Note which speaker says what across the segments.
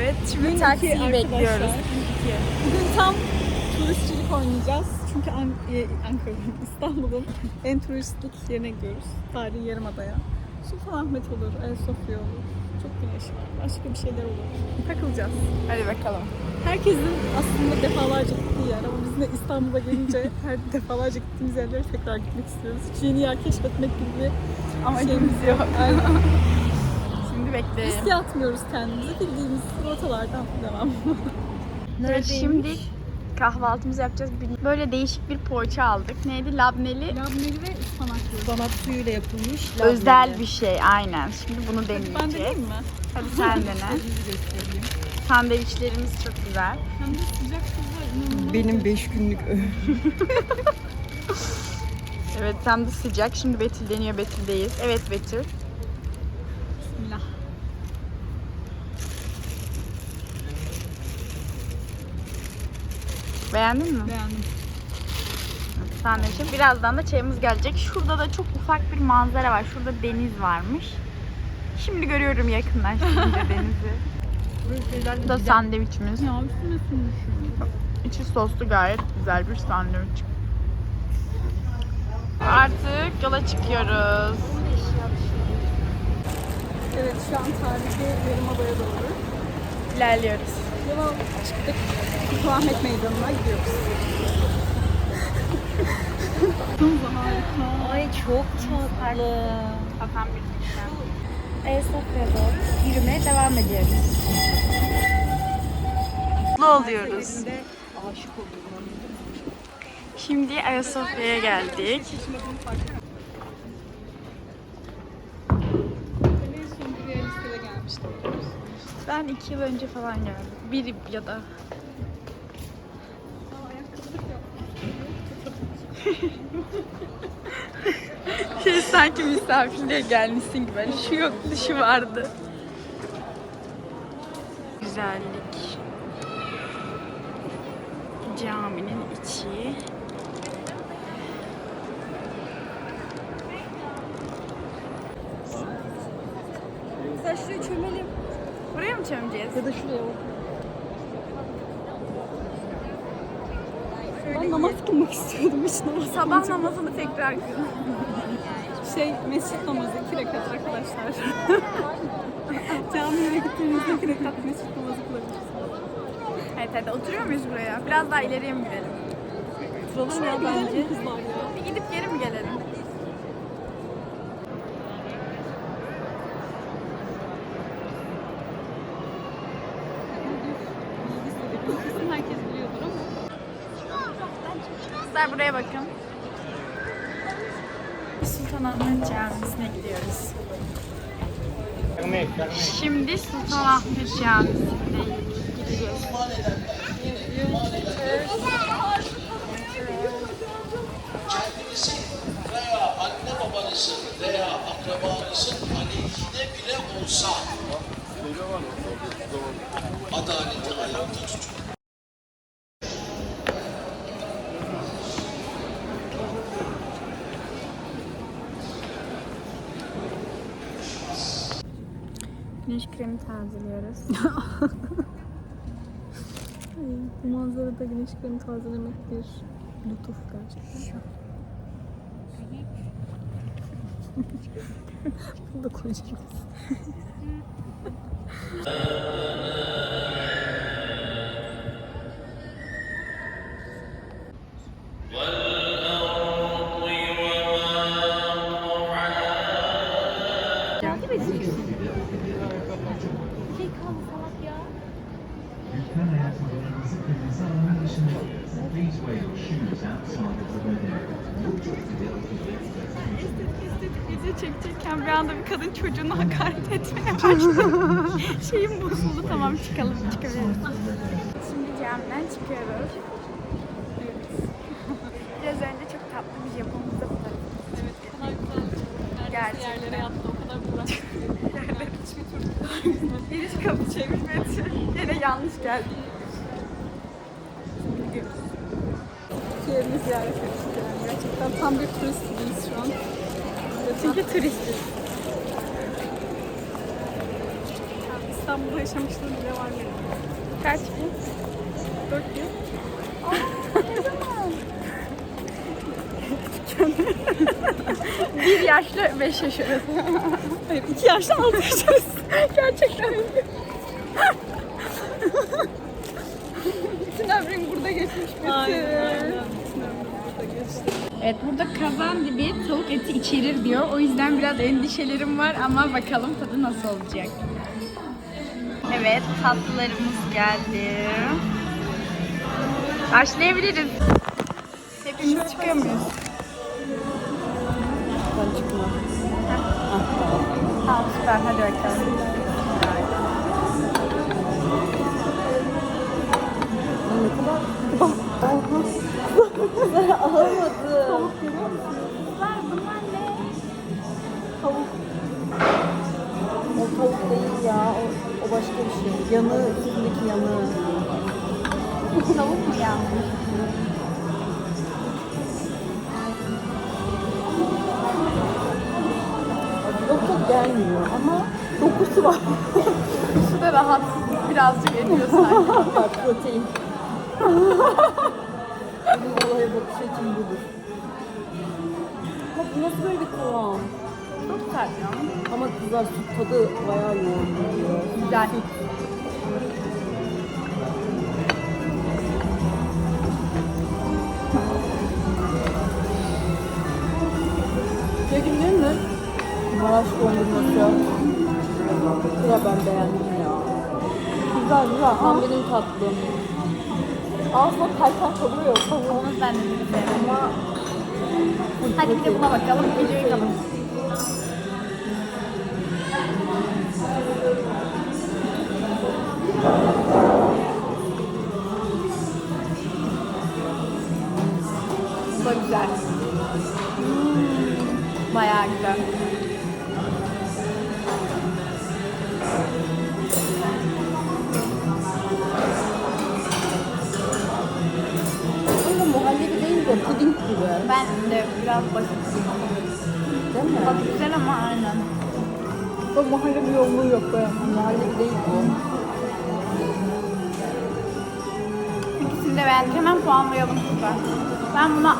Speaker 1: Evet şimdi taksiyi bekliyoruz.
Speaker 2: Bugün tam turistçilik oynayacağız. Çünkü An e, Ankara'nın, İstanbul'un en turistik yerine gidiyoruz. Tarihi Yarımada'ya. Sultanahmet olur, Ayasofya olur. Çok güneş var. Başka bir şeyler olur. Takılacağız.
Speaker 1: Hadi bakalım.
Speaker 2: Herkesin aslında defalarca gittiği yer ama biz de İstanbul'a gelince her defalarca gittiğimiz yerlere tekrar gitmek istiyoruz. Hiç yeni yer keşfetmek gibi bir
Speaker 1: Amacımız yok. Şimdi bekleyelim.
Speaker 2: Riske atmıyoruz kendimizi. Bildiğimiz rotalardan devam.
Speaker 1: Evet, şimdi kahvaltımızı yapacağız. Böyle değişik bir poğaça aldık. Neydi? Labneli.
Speaker 2: Labneli ve ıspanaklı.
Speaker 3: Sanat suyuyla yapılmış.
Speaker 1: Özel bir şey aynen. Şimdi bunu
Speaker 2: Ben
Speaker 1: deneyeceğiz.
Speaker 2: deneyeyim mi?
Speaker 1: Hadi sen dene. Sandviçlerimiz çok güzel.
Speaker 2: Hem de sıcak tuzla inanılmaz.
Speaker 3: Benim 5 günlük.
Speaker 1: Evet tam da sıcak. Şimdi Betül deniyor. Betül'deyiz. Evet Betül.
Speaker 2: Bismillah.
Speaker 1: Beğendin mi?
Speaker 2: Beğendim.
Speaker 1: Sandviçim. Birazdan da çayımız gelecek. Şurada da çok ufak bir manzara var. Şurada deniz varmış. Şimdi görüyorum yakınlaştığında denizi. Bu da sandviçimiz.
Speaker 2: Ya üstüne sürmüşüm.
Speaker 1: İçi soslu gayet güzel bir sandviç. Artık yola çıkıyoruz.
Speaker 2: Evet şu an tarihi Yarımada'ya doğru.
Speaker 1: İlerliyoruz.
Speaker 2: Yola çıktık. Sultanahmet Meydanı'na gidiyoruz. Harika.
Speaker 3: Ay çok tatlı.
Speaker 1: Kafam bitmişler.
Speaker 3: Ayasofya'ya doğru yürümeye devam ediyoruz.
Speaker 1: Mutlu oluyoruz.
Speaker 3: Aşık oldum.
Speaker 1: Şimdi Ayasofya'ya geldik.
Speaker 2: Ben en son buraya listede gelmiştim.
Speaker 1: Ben iki yıl önce falan geldim. Bir ya da. şey sanki misafirliğe gelmişsin gibi. Hani şu yok dışı vardı. Güzellik. Caminin içi.
Speaker 3: Şuraya çömelim.
Speaker 1: Çömeceğiz?
Speaker 2: Ya da şuraya bak. Ben namaz kılmak istiyordum hiç namaz
Speaker 1: Sabah
Speaker 2: kılmayacağım.
Speaker 1: namazını tekrar kıl.
Speaker 2: Şey mescit namazı iki rekat arkadaşlar. Camiye gittiğinizde iki rekat mescit namazı kılabilirsiniz.
Speaker 1: Evet hadi oturuyor muyuz buraya? Biraz daha ileriye mi gidelim?
Speaker 3: Oturalım ya bence.
Speaker 1: Bir gidip geri mi gelelim?
Speaker 2: Kesin herkes biliyordur ama.
Speaker 1: Kızlar buraya bakın. Sultanahmet Camisi'ne gidiyoruz. Şimdi Sultanahmet Camisi'ne gideceğiz.
Speaker 4: anne babanızın veya akrabanızın aleyhine bile olsa adaleti ayakta tutun.
Speaker 1: Güneş kremi tazeliyoruz.
Speaker 2: Bu manzarada güneş kremi tazelemek bir lütuf gerçekten. Bunu da koyacağız.
Speaker 5: Please wear your shoes outside of the
Speaker 1: video çekecekken bir anda bir kadın çocuğuna hakaret etmeye başladı. Şeyim bozuldu tamam çıkalım çıkabiliriz. Şimdi camiden çıkıyoruz. Biraz önce çok tatlı bir Japon kızı fotoğrafı.
Speaker 2: Evet, o kadar güzel.
Speaker 1: Gerçekten.
Speaker 2: yerlere yattı, o kadar uğraştı. Hiçbir türlü
Speaker 1: Giriş kapı çevirmesi. Yine yanlış geldik.
Speaker 2: iki yerini ziyaret ettik yani. Gerçekten tam bir turist gibiyiz şu an. Çünkü turistiz. İstanbul'da yaşamışlığım bile var benim.
Speaker 1: Kaç gün?
Speaker 2: 4 yıl.
Speaker 1: Bir yaşlı beş yaş arası.
Speaker 2: Hayır 2 yaştan 6 yaş arası.
Speaker 1: Gerçekten.
Speaker 2: Bütün ömrüm burada geçmiş. Bütün. Aynen aynen. Bütün ömrüm burada geçti.
Speaker 1: Evet burada kazan dibi tavuk eti içerir diyor. O yüzden biraz endişelerim var ama bakalım tadı nasıl olacak. Evet tatlılarımız geldi. Başlayabiliriz. Hepimiz çıkıyor muyuz?
Speaker 2: Ben çıkmam.
Speaker 1: Tamam süper hadi bakalım.
Speaker 6: O tavuk değil ya. O, o başka bir şey. Yanı, üstündeki yanı.
Speaker 1: Tavuk mu yanmış?
Speaker 6: Yok çok gelmiyor ama dokusu var.
Speaker 1: Su da rahatsızlık birazcık ediyor sanki.
Speaker 6: Var protein. Olaya bakış açım budur. Ama bu nasıl böyle bir kıvam?
Speaker 1: Çok sert ya.
Speaker 6: Ama kızlar süt tadı bayağı yoğun geliyor.
Speaker 1: Güzel.
Speaker 6: Peki ne mi? Maraş dondurması. Güzel ben beğendim ya. Güzel güzel. Tam benim tatlım. Ağzına kaykan kalıyor. Tavuğun
Speaker 1: Onu ben de sevdim.
Speaker 6: ama
Speaker 1: Hadi bir de buna bakalım. Videoyu kapatalım. Bu biraz basit.
Speaker 6: Değil mi?
Speaker 1: Tadı güzel ama aynen.
Speaker 6: O muhallebi yoğunluğu yok be. Muhallebi değil bu.
Speaker 1: İkisini de beğendik. Hemen puanlayalım burada. Ben buna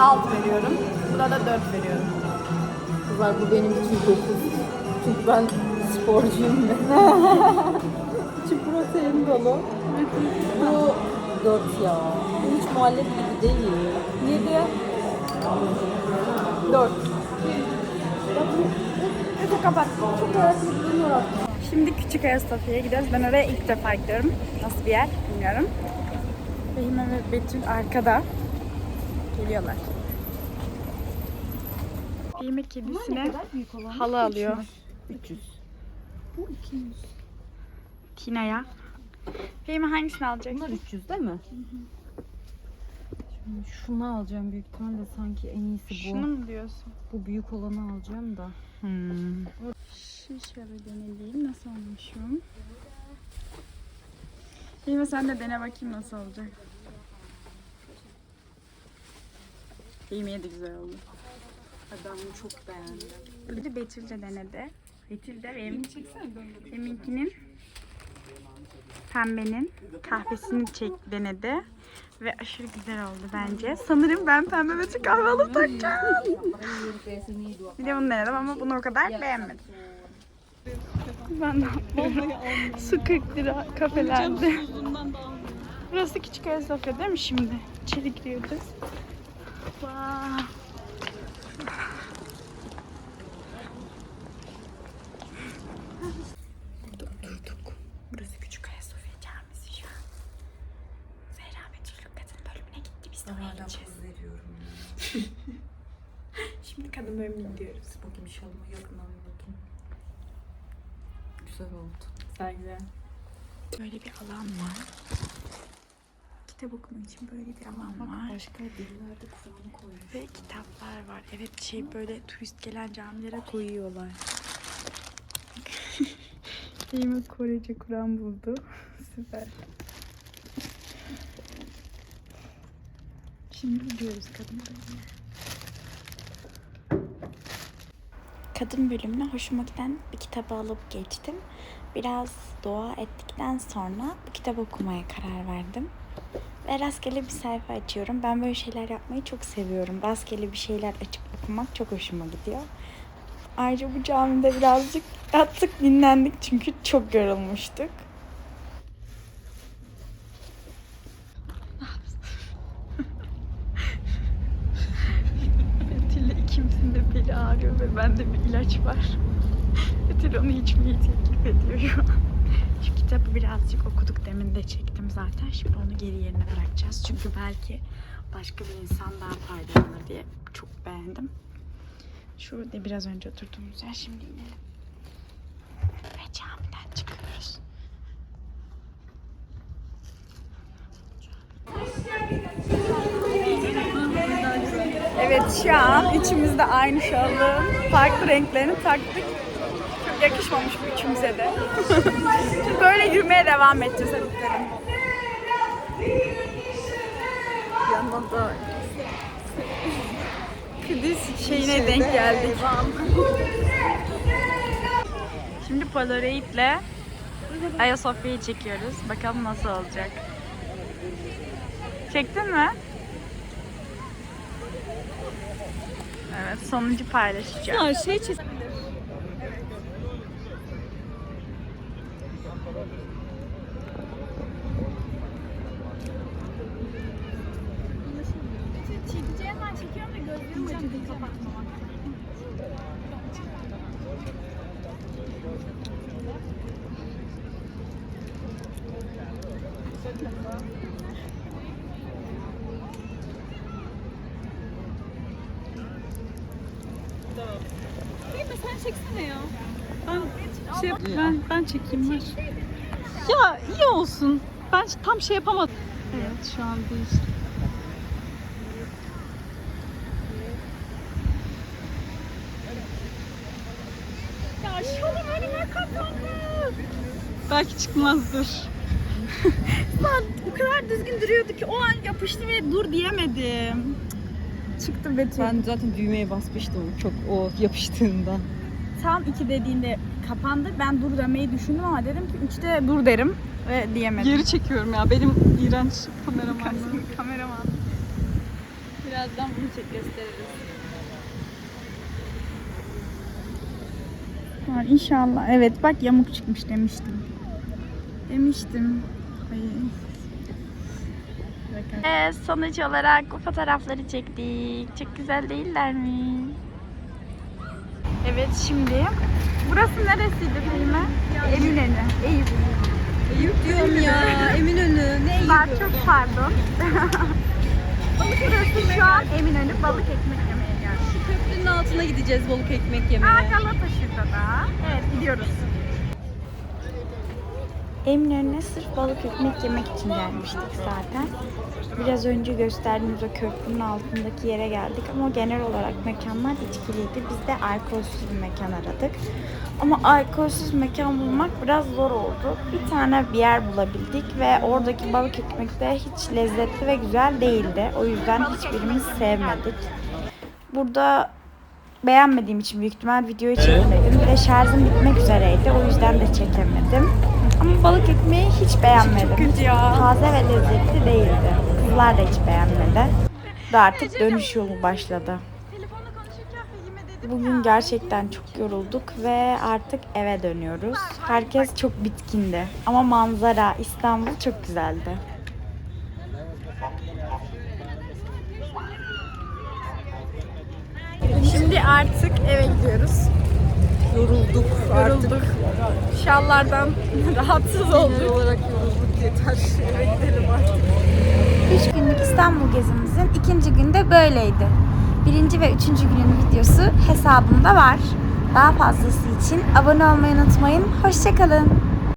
Speaker 1: 6 veriyorum. Buna da 4 veriyorum.
Speaker 6: Kızlar bu benim için 9. Çünkü ben sporcuyum ve İçi protein dolu. Bu 4 ya. Bu hiç muhallebi gibi değil. 7. 4.
Speaker 1: Neyse kapat. Çok merak Şimdi Küçük Ayasofya'ya gidiyoruz. Ben oraya ilk defa gidiyorum. Nasıl bir yer bilmiyorum. Fehime ve Betül arkada. Geliyorlar. Fehime kedisine halı alıyor.
Speaker 6: 300.
Speaker 1: Tina'ya. Fehime hangisini alacaksın?
Speaker 6: Bunlar 300 değil mi? Şimdi şunu alacağım büyük ihtimalle sanki en iyisi bu.
Speaker 1: Şunu mu diyorsun?
Speaker 6: Bu büyük olanı alacağım da.
Speaker 1: Hmm. Şu şöyle deneyeyim. Nasıl olmuşum? Fehime sen de dene bakayım nasıl olacak. Fehime'ye de güzel oldu.
Speaker 6: Ben bunu çok beğendim.
Speaker 1: Bir de Betül de denedi. Betül de benim, benimkinin pembenin kahvesini çek denedi. Ve aşırı güzel oldu bence. Sanırım ben pembe Betül kahve alıp takacağım. Bir de bunu denedim ama bunu o kadar beğenmedim. Ben de Su 40 lira kafelerde. Burası Küçük Ayasofya değil mi şimdi? İçeri giriyoruz. Wow. Durduk. Burası Küçük Ayasofya Camisi şu an. Zehra Betül'ün kadın bölümüne gitti. Biz de oraya gideceğiz.
Speaker 6: veriyorum.
Speaker 1: Şimdi kadın bölümüne
Speaker 6: yakından bir bakayım. Güzel oldu.
Speaker 1: Güzel güzel. Böyle bir alan var. Kitap okuma için böyle bir alan var.
Speaker 6: Başka dillerde Kur'an'ı koymuş.
Speaker 1: Ve kitaplar var. Evet şey böyle turist gelen camilere koyuyorlar. Fehime Korece Kur'an buldu. Süper. Şimdi gidiyoruz kadın bölümüne. Kadın bölümüne hoşuma giden bir kitabı alıp geçtim. Biraz dua ettikten sonra bu kitabı okumaya karar verdim. Ve rastgele bir sayfa açıyorum. Ben böyle şeyler yapmayı çok seviyorum. Rastgele bir şeyler açıp okumak çok hoşuma gidiyor. Ayrıca bu camide birazcık yattık dinlendik çünkü çok yorulmuştuk. Ve bende bir ilaç var. Betül onu içmeyi teklif ediyor şu an. Şu kitabı birazcık okuduk demin de çektim zaten. Şimdi onu geri yerine bırakacağız. Çünkü belki başka bir insan daha faydalanır diye çok beğendim. Şurada biraz önce oturduğumuz yer. Şimdi inelim. Ve camiden çıkıyoruz. Evet şu an üçümüz de aynı şalın farklı renklerini taktık. Çok yakışmamış bu üçümüze de. Şimdi böyle yürümeye devam edeceğiz gidelim. Yanına da Kıdis şeyine denk geldik. Şimdi Polaroid'le Ayasofya'yı çekiyoruz. Bakalım nasıl olacak. Çektin mi? Evet, sonuncu paylaşacağım.
Speaker 2: Ya şey çiz... Sen çeksene ya. Ben şey ben ben çekeyim ver. Ya iyi olsun. Ben tam şey yapamadım. Evet şu an değil. Ya şalım önüme kapandı. Belki çıkmazdır.
Speaker 1: Lan o kadar düzgün duruyordu ki o an yapıştı ve dur diyemedim. Çıktı Betül.
Speaker 6: Ben zaten düğmeye basmıştım çok o yapıştığında.
Speaker 1: Tam iki dediğinde kapandı. Ben dur demeyi düşündüm ama dedim ki üçte dur derim ve diyemedim.
Speaker 2: Geri çekiyorum ya. Benim iğrenç kameramanlığım.
Speaker 1: Kameraman.
Speaker 2: Birazdan bunu çek gösteririz.
Speaker 1: Var inşallah. Evet bak yamuk çıkmış demiştim. Demiştim. Evet, sonuç olarak bu fotoğrafları çektik. Çok güzel değiller mi? Evet şimdi. Burası neresiydi Fehime? Eminönü. Eyüp.
Speaker 6: Eyüp diyorum ya Eminönü ne
Speaker 1: Ben çok pardon. Burası şu an Eminönü balık ekmek yemeye geldik.
Speaker 6: Köprünün altına gideceğiz balık ekmek
Speaker 1: Aa,
Speaker 6: yemeye.
Speaker 1: Galata şurada da. Evet gidiyoruz. Eminönü'ne sırf balık ekmek yemek için gelmiştik zaten. Biraz önce gösterdiğimiz o köprünün altındaki yere geldik ama genel olarak mekanlar içkiliydi. Biz de alkolsüz bir mekan aradık. Ama alkolsüz mekan bulmak biraz zor oldu. Bir tane bir yer bulabildik ve oradaki balık ekmek de hiç lezzetli ve güzel değildi. O yüzden hiçbirimiz sevmedik. Burada beğenmediğim için büyük ihtimal videoyu çekmedim. Bir de şarjım bitmek üzereydi. O yüzden de çekemedim. Ama balık ekmeği hiç beğenmedim. Çok kötü ya. Taze ve lezzetli değildi. Kızlar da hiç beğenmedi. Ve artık dönüş yolu başladı. Bugün gerçekten çok yorulduk ve artık eve dönüyoruz. Herkes çok bitkindi. Ama manzara İstanbul çok güzeldi. Şimdi artık eve gidiyoruz.
Speaker 6: Yorulduk
Speaker 1: Yorulduk. Şallardan rahatsız olduk.
Speaker 6: olarak yorulduk yeter. Eve gidelim artık.
Speaker 1: 3 günlük İstanbul gezimizin ikinci günde böyleydi. Birinci ve üçüncü günün videosu hesabımda var. Daha fazlası için abone olmayı unutmayın. Hoşçakalın.